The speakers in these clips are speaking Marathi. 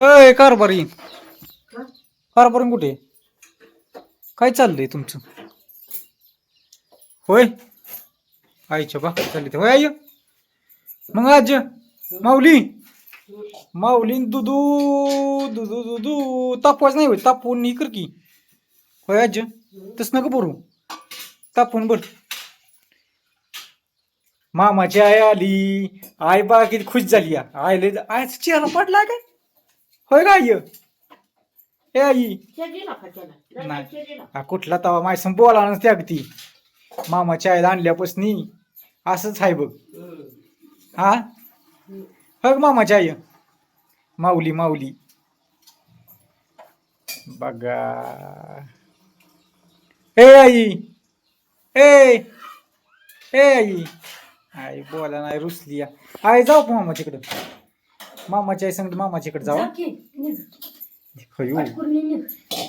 अय कारभारी. कारभारी कुठे? काय चाललंय तुमचं? होय? आईच्या बाकी चालली होय आई? मग आज माऊली? माऊली दुधू दुधू दुधू तापवाच नाही होय तापवून ही कर की. होय आज? तस नका भरू तापवून बर मामाची आई आली. आई बा किती खुश झाली या. आईले आयचा चेहरा पडला काय? होय का आई? ए आई. नाही. हा कुठला तवा? माय संग बोला ना त्या अगदी. मामाच्या आईला आणल्यापासून असंच आहे बघ. हा? हग मामाच्या आई माऊली माऊली. बघा. ए आई. ए ए आई. आई बोला नाही रुसली. आई जाऊ का मामाच्याकडे मामाच्या आई सांगतो मामाच्याकडे जाऊ खयू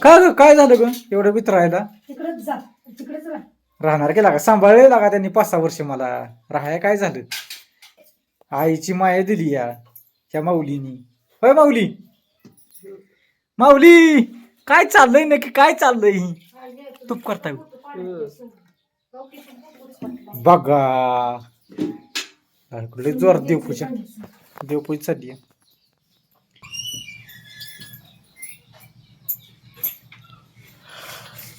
का ग काय झालं ग? एवढं मित्र राहायला तिकडेच जा तिकडेच राह. राहणार केला का सांभाळले लागा त्यांनी पाच सहा वर्ष मला. राहाय काय झालं? आईची माया दिली या ह्या माऊलीनी. होय माऊली? माऊली काय चाललंय नक्की? काय चाललंय? तूप करताय बघा. जोर देवपूजा देवपूजा चालली आहे.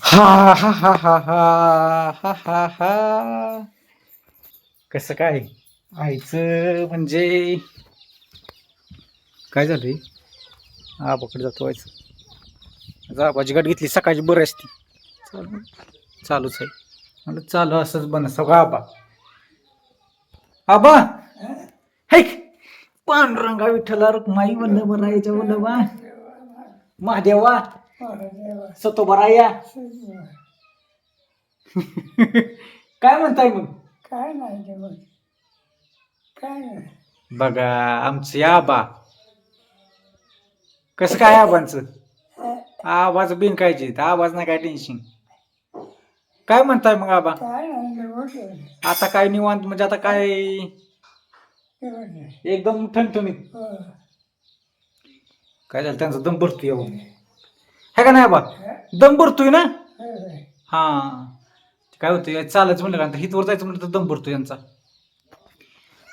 हा हा हा हा हा हा हा कसं काय? आईचं म्हणजे काय झालंय? आबाकडे जातो व्हायचं आबाची गाठ घेतली सकाळची बरं असते. चालू चालूच आहे. म्हणलं चालू असंच बन सगळं आबा. आबा! हैक पांडुरंगा विठ्ठला रुक्माई वल्लभ रायाच्या वल्लभा. महादेवा सतो बराया काय म्हणताय मग? काय नाही ते बघ काय नाही. बघा आमचं या आबा. कसं काय आबांचं? आवाज बिन कायचे आवाज नाही काय टेन्शन काय म्हणताय मग आबा? काय नाही ते बघ. आता काय निवांत म्हणजे आता काय एकदम ठणठणीत. काय झालं त्यांचा दम भरतोय अहो. है का नाही आबा दम भरतोय ना. हा काय होतं चालायचं म्हणलं का हितवर जायचं म्हणलं तर दम भरतो यांचा.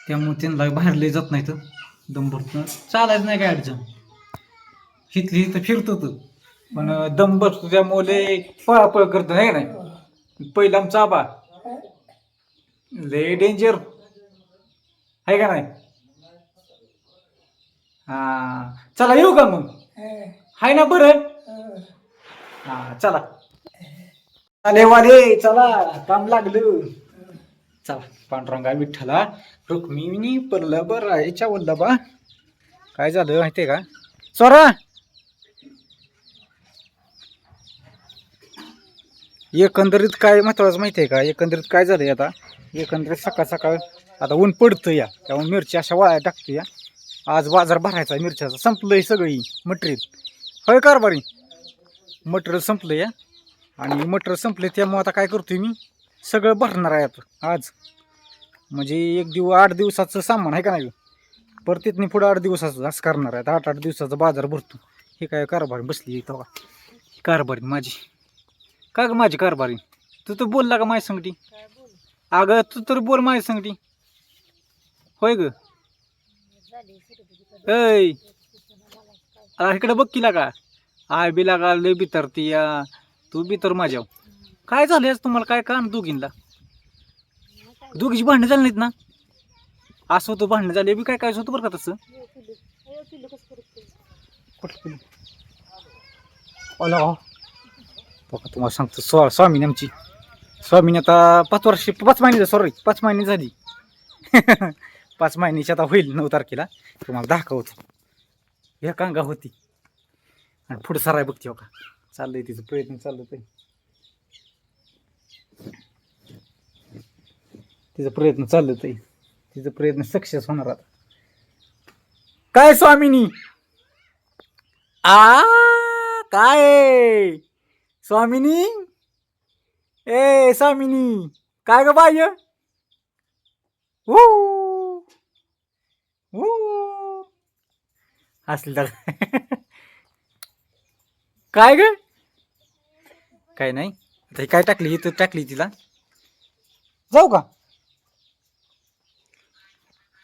त्यामुळे त्यांना बाहेर लय जात नाही तर दम भरतो चालायचं नाही काय अडचण. हितली इथं फिरतो तो. पण दम भरतो त्यामुळे पळापळ करतो आहे का नाही? पहिला आमचा आबा लय डेंजर आहे का नाही? हा. चला येऊ का मग? हाय ना बरं? हा चला. अरे वाले चला काम लागलं. चला पांडुरंगा विठ्ठला रुक्मिणी पडलं बरं याच्या बोलला बा काय झालं माहितीये का? चोरा एकंदरीत काय महत्वाचं माहितीये का? एकंदरीत काय झालंय आता? एकंदरीत सकाळ सकाळ आता ऊन पडतं या. त्यामुळे मिरच्या अशा वाळ्या टाकतो या. आज बाजार भरायचा आहे मिरच्याचा. संपलंय सगळी मटेरियल. होय कारभारी मटेरियल संपलं या. आणि मटेरियल संपले त्यामुळे आता काय करतोय मी? सगळं भरणार आहे आता आज. म्हणजे एक दिवस आठ दिवसाचं सामान आहे का नाही? परत तिथनं पुढं आठ दिवसाचं असं करणार आहे. आठ आठ दिवसाचा बाजार भरतो. हे काय कारभारी बसली इथं बघा. ही कारभारी माझी. का ग माझी कारभारी? तू तर बोलला का माझ्या संगती अगं तू तर बोल माझ्या संगती होय ग? ऐ. आ, इकडे बघ का आय बी लागा लय बितरती या. तू बी तर माझ्या काय झालं आज तुम्हाला? काय का दोघींना दोघीची भांडणं झाली नाहीत ना? असं होतं भांडणं झाले. बी काय काय होतं बरं का तसं? कुठलं. बघा तुम्हाला सांगतो. स्वा स्वामीने आमची. स्वामीने आता पाच वर्ष पाच महिने सॉरी पाच महिने झाली. पाच महिन्याची आता होईल नऊ तारखेला. तुम्हाला दाखवतो. ह्या कांगा होती. आणि पुढं सराय बघते हो का. चाललंय तिचं प्रयत्न चाललं ते. तिचा प्रयत्न चाललं ते. तिचा प्रयत्न सक्सेस होणार आता. काय स्वामिनी? आ काय? स्वामिनी? ए स्वामिनी. काय ग बाय हो. हसली तर. काय ग? काय नाही. आता काय टाकली? इथं टाकली तिला. जाऊ का?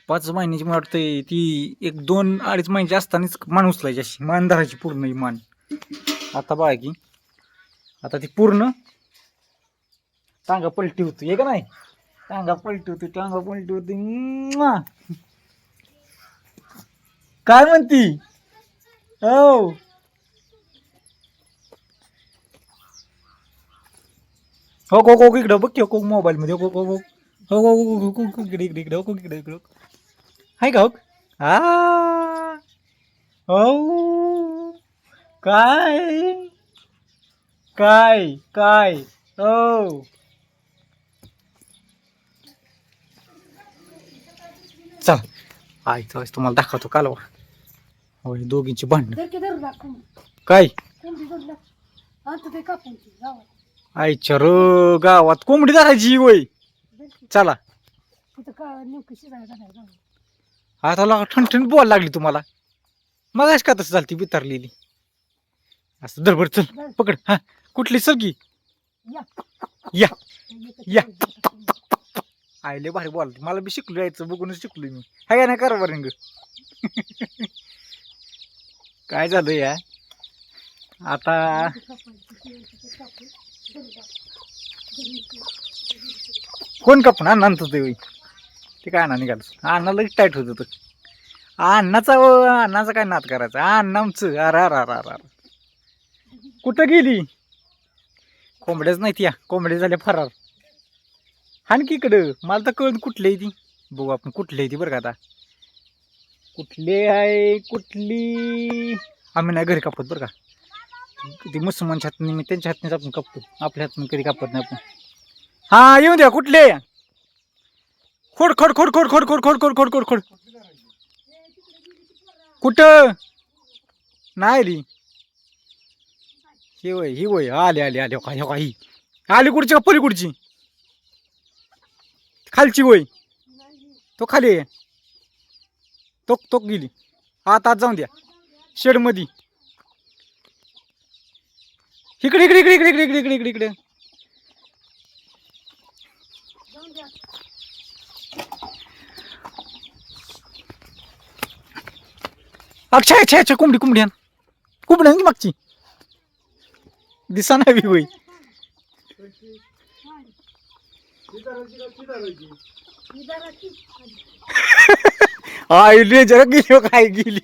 पाच महिन्याची मला वाटतंय ती एक दोन अडीच महिन्याची असतानाच मान उचलायची अशी. मान धरायची पूर्ण ही मान. आता बघा की. आता ती पूर्ण टांगा पलटी होती. हे का नाही? टांगा पलटी होती टांगा पलटी होती. काय म्हणती? हो. हो को को इकडं बघ की हो मोबाईल मध्ये हो को हो हो हो इकडे इकडे इकडे हो इकडे इकडे हाय का हो? हा हो. काय? काय? काय? हो. चल. आयचं तुम्हाला दाखवतो कालवा. होय दोघींची भांडणं. काय कोंबडी धरू लाग आता ते कापून ती गावात. आईच्या र गावात कोंबडी धरायची वय चला. तिथं का नेमकं शिजायला जाणार गावात. आता लगा ठणठण बोल लागली तुम्हाला. मग का तसं झाली ती बितारलेली असं दरबर चल पकड हा. कुठली चल की? या. या. आईले भारी बोलते. मला बी शिकलो यायचं बघूनच शिकलो मी. हाय का नाही करा बरं ग काय झालं या? आता कोण कापून अण्णा आणत होते ते काय अण्णा निघालं अण्णा लगेच टाईट होत होतं अण्णाचा अण्णाचा काय नात करायचा? अण्णा आमचं. अरे अर अर अर कुठं गेली? कोंबड्याच नाही या. कोंबड्या झाल्या फरार. हाण की इकडं? मला तर कळत कुठली आहे ती. बघू आपण कुठली आहे ती बरं का आता. कुठली आहे कुठली आम्ही नाही घरी कापत बरं का ती मुसलमानच्या हातनी मी त्यांच्या हातनेच आपण कापतो आपल्या हातून कधी कापत नाही आपण हा येऊ द्या कुठले खोड खोड खोड खोड खोड खोड खोड खोड खोड खोड खोड कुठं नाही री ही वय ही वय आले आले आले का हो का ही आली कुठची का पलीकडची खालची वय तो खाली आहे तोक तोक गेली. आत आत जाऊन द्या. शेडमध्ये इकडे इकडे इकडे इकडे इकडे इकडे इकडे इकडे. अच्छा अच्छा अच्छा कोंबडी कोंबडी आण. कोंबडी आण की मागची. दिसा नाही होई आईली जरा गेली काय गेली.